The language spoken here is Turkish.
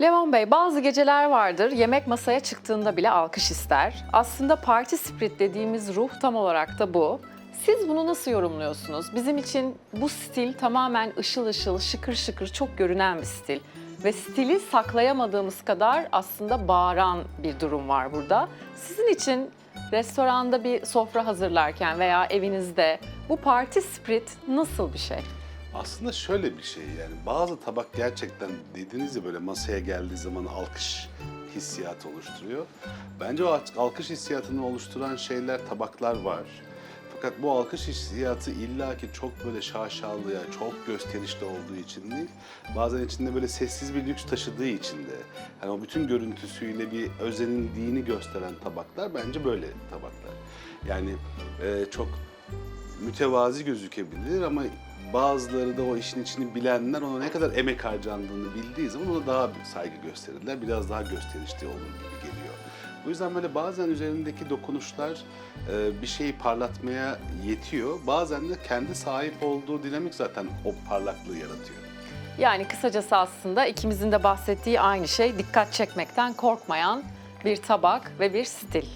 Levan Bey, bazı geceler vardır yemek masaya çıktığında bile alkış ister. Aslında party spirit dediğimiz ruh tam olarak da bu. Siz bunu nasıl yorumluyorsunuz? Bizim için bu stil tamamen ışıl ışıl, şıkır şıkır, çok görünen bir stil. Ve stili saklayamadığımız kadar aslında bağıran bir durum var burada. Sizin için restoranda bir sofra hazırlarken veya evinizde bu party spirit nasıl bir şey? Aslında şöyle bir şey yani bazı tabak gerçekten dediğiniz ya böyle masaya geldiği zaman alkış hissiyatı oluşturuyor. Bence o alkış hissiyatını oluşturan şeyler tabaklar var. Fakat bu alkış hissiyatı illaki çok böyle şaşalıya, çok gösterişli olduğu için değil. Bazen içinde böyle sessiz bir lüks taşıdığı için de. Yani o bütün görüntüsüyle bir özenildiğini gösteren tabaklar bence böyle tabaklar. Yani e, çok mütevazi gözükebilir ama bazıları da o işin içini bilenler ona ne kadar emek harcandığını bildiği zaman ona daha saygı gösterirler. Biraz daha gösterişli olur gibi geliyor. Bu yüzden böyle bazen üzerindeki dokunuşlar e, bir şeyi parlatmaya yetiyor. Bazen de kendi sahip olduğu dinamik zaten o parlaklığı yaratıyor. Yani kısacası aslında ikimizin de bahsettiği aynı şey dikkat çekmekten korkmayan bir tabak ve bir stil.